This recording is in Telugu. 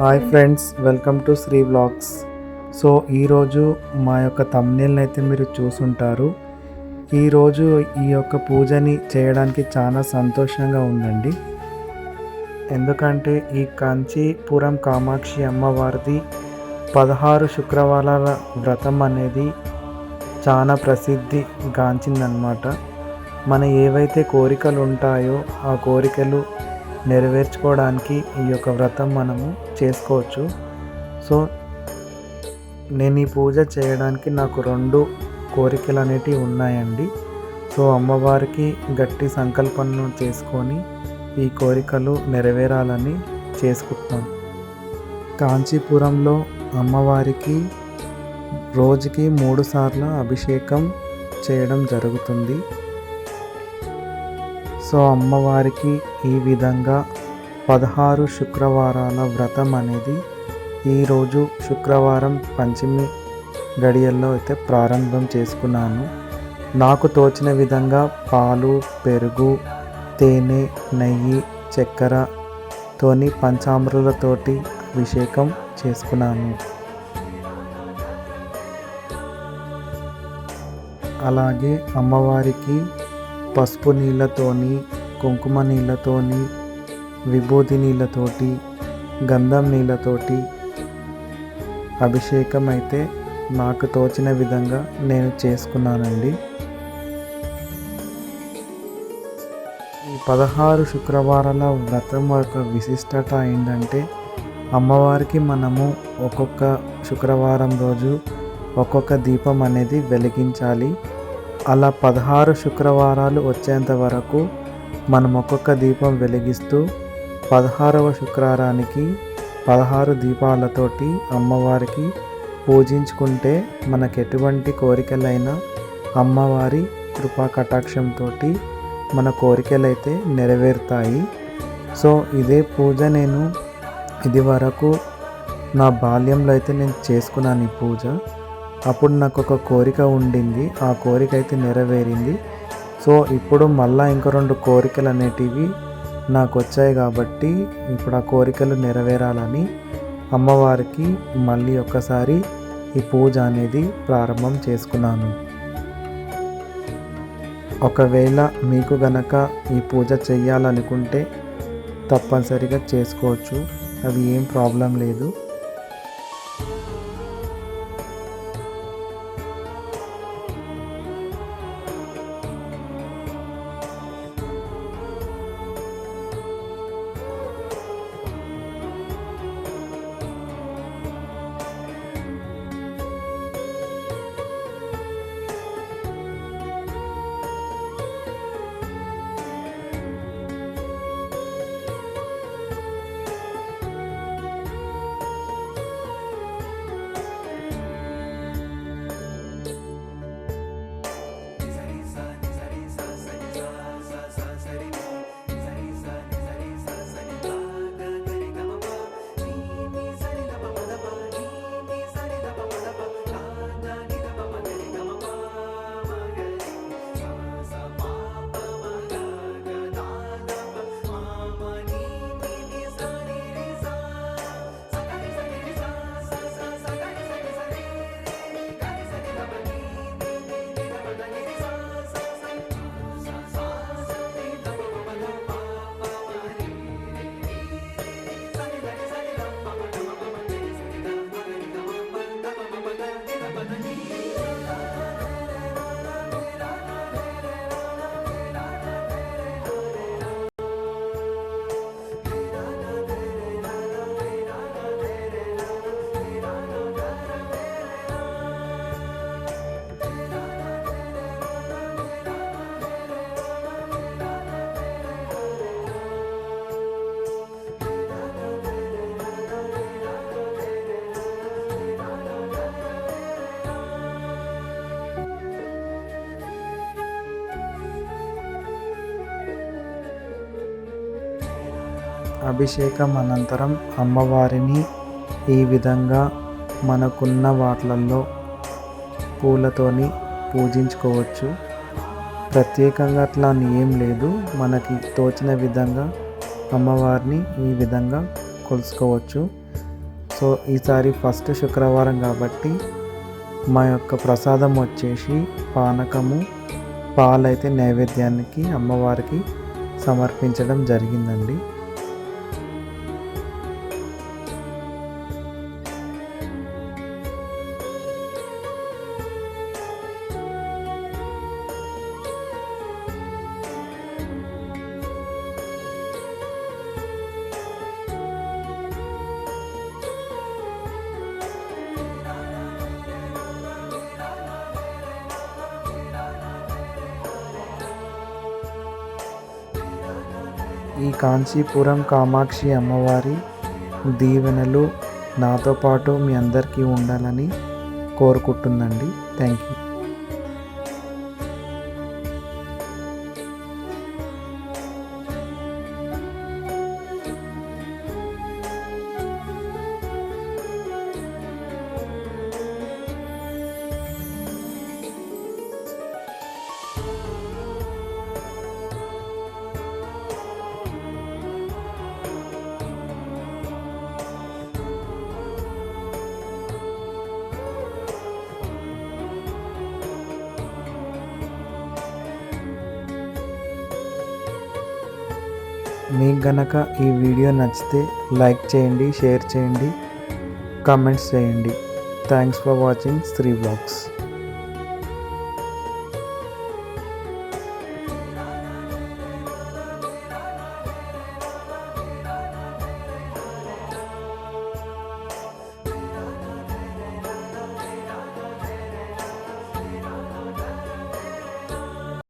Hi friends welcome to Sri blogs. So ఈరోజు మా యొక్క తమ్నేల్ని అయితే మీరు చూసుంటారు. ఈరోజు ఈ యొక్క పూజని చేయడానికి చాలా సంతోషంగా ఉందండి. ఎందుకంటే ఈ కాంచీపురం కామాక్షి అమ్మవారిది పదహారు శుక్రవారాల వ్రతం అనేది చాలా ప్రసిద్ధి గాంచిందనమాట మన ఏవైతే కోరికలు ఉంటాయో ఆ కోరికలు నెరవేర్చుకోవడానికి ఈ యొక్క వ్రతం మనము చేసుకోవచ్చు. సో నేను ఈ పూజ చేయడానికి నాకు రెండు కోరికలు అనేటివి ఉన్నాయండి. సో అమ్మవారికి గట్టి సంకల్పం చేసుకొని ఈ కోరికలు నెరవేరాలని చేసుకుంటున్నాను కాంచీపురంలో అమ్మవారికి రోజుకి మూడు సార్లు అభిషేకం చేయడం జరుగుతుంది. సో అమ్మవారికి ఈ విధంగా పదహారు శుక్రవారాల వ్రతం అనేది ఈరోజు శుక్రవారం పంచమి గడియల్లో అయితే ప్రారంభం చేసుకున్నాను. నాకు తోచిన విధంగా పాలు పెరుగు తేనె నెయ్యి చక్కెర తోని అభిషేకం చేసుకున్నాను. అలాగే అమ్మవారికి పసుపు నీళ్ళతోని కుంకుమ నీళ్ళతోని విభూతి నీళ్ళతోటి గంధం నీళ్ళతోటి అభిషేకం అయితే నాకు తోచిన విధంగా నేను చేసుకున్నానండి. ఈ పదహారు శుక్రవారాల వ్రతం యొక్క విశిష్టత ఏంటంటే అమ్మవారికి మనము ఒక్కొక్క శుక్రవారం రోజు ఒక్కొక్క దీపం అనేది వెలిగించాలి. అలా పదహారు శుక్రవారాలు వచ్చేంత వరకు మనం ఒక్కొక్క దీపం వెలిగిస్తూ పదహారవ శుక్రవారానికి పదహారు దీపాలతోటి అమ్మవారికి పూజించుకుంటే మనకు ఎటువంటి కోరికలైనా అమ్మవారి కృపా కటాక్షంతో మన కోరికలైతే నెరవేరుతాయి. సో ఇదే పూజ నేను ఇది వరకు నా బాల్యంలో అయితే నేను చేసుకున్నాను ఈ పూజ. అప్పుడు నాకు ఒక కోరిక ఉండింది. ఆ కోరిక అయితే నెరవేరింది. సో ఇప్పుడు మళ్ళీ ఇంకో రెండు కోరికలు అనేటివి నాకు వచ్చాయి కాబట్టి ఇప్పుడు ఆ కోరికలు నెరవేరాలని అమ్మవారికి మళ్ళీ ఒక్కసారి ఈ పూజ అనేది ప్రారంభం చేసుకున్నాను. ఒకవేళ మీకు గనక ఈ పూజ చేయాలనుకుంటే తప్పనిసరిగా చేసుకోవచ్చు. అది ఏం ప్రాబ్లం లేదు. అభిషేకం అనంతరం అమ్మవారిని ఈ విధంగా మనకున్న వాటిలలో పూలతోని పూజించుకోవచ్చు. ప్రత్యేకంగా అట్లా అని ఏం లేదు. మనకి తోచిన విధంగా అమ్మవారిని ఈ విధంగా కొలుసుకోవచ్చు. సో ఈసారి ఫస్ట్ శుక్రవారం కాబట్టి మా యొక్క ప్రసాదం వచ్చేసి పానకము పాలైతే నైవేద్యానికి అమ్మవారికి సమర్పించడం జరిగిందండి. ఈ కాంచీపురం కామాక్షి అమ్మవారి దీవెనలు నాతో పాటు మీ అందరికీ ఉండాలని కోరుకుంటుందండి థ్యాంక్ యూ మీకు గనక ఈ వీడియో నచ్చితే లైక్ చేయండి షేర్ చేయండి కామెంట్స్ చేయండి. Thanks for watching Sri blogs